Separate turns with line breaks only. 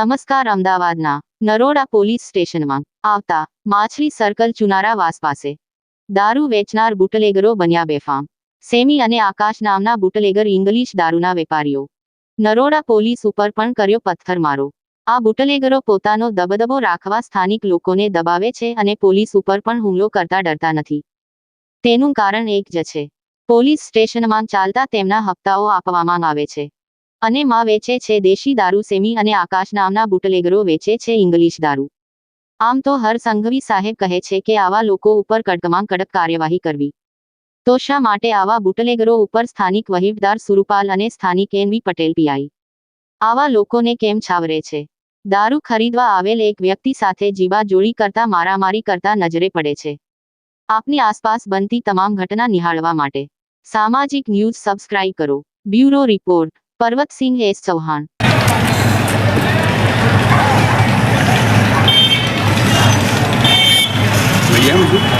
નમસ્કાર અમદાવાદના નરોડા પોલીસ સ્ટેશનમાં આવતા માછલી સર્કલ ચુનારા વાસ પાસે દારૂ વેચનાર બુટલેગરો બન્યા બેફામ. સેમી અને આકાશ નામના બુટલેગર ઇંગ્લિશ દારૂના વેપારીઓ. નરોડા પોલીસ ઉપર પણ કર્યો પથ્થરમારો. આ બુટલેગરો પોતાનો દબદબો રાખવા સ્થાનિક લોકોને દબાવે છે અને પોલીસ ઉપર પણ હુમલો કરતા ડરતા નથી. તેનું કારણ એક જ છે. પોલીસ સ્ટેશનમાં ચાલતા તેમના હપ્તાઓ આપવામાં આવે છે. અને માં વેચે છે દેશી દારૂ સેમી અને આકાશ નામના બુટલેગરો વેચે છે ઇંગ્લિશ દારૂ. આમ તો હર સંઘવી સાહેબ કહે છે કે આવા લોકો ઉપર કડકમાં કડક કાર્યવાહી કરવી. તો શા માટે આવા બુટલેગરો ઉપર સ્થાનિક વહીવટદાર સુરુપાલ અને સ્થાનિક એનવી પટેલ પીઆઈ? આવા લોકોને કેમ છાવરે છે? દારૂ ખરીદવા આવેલ એક વ્યક્તિ સાથે જીવા જોડી કરતા મારામારી કરતા નજરે પડે છે. આપની આસપાસ બનતી તમામ ઘટના નિહાળવા માટે. સામાજિક ન્યૂઝ સબસ્ક્રાઇબ કરો. Bureau report. Parvatsinh S Chauhan Yeah,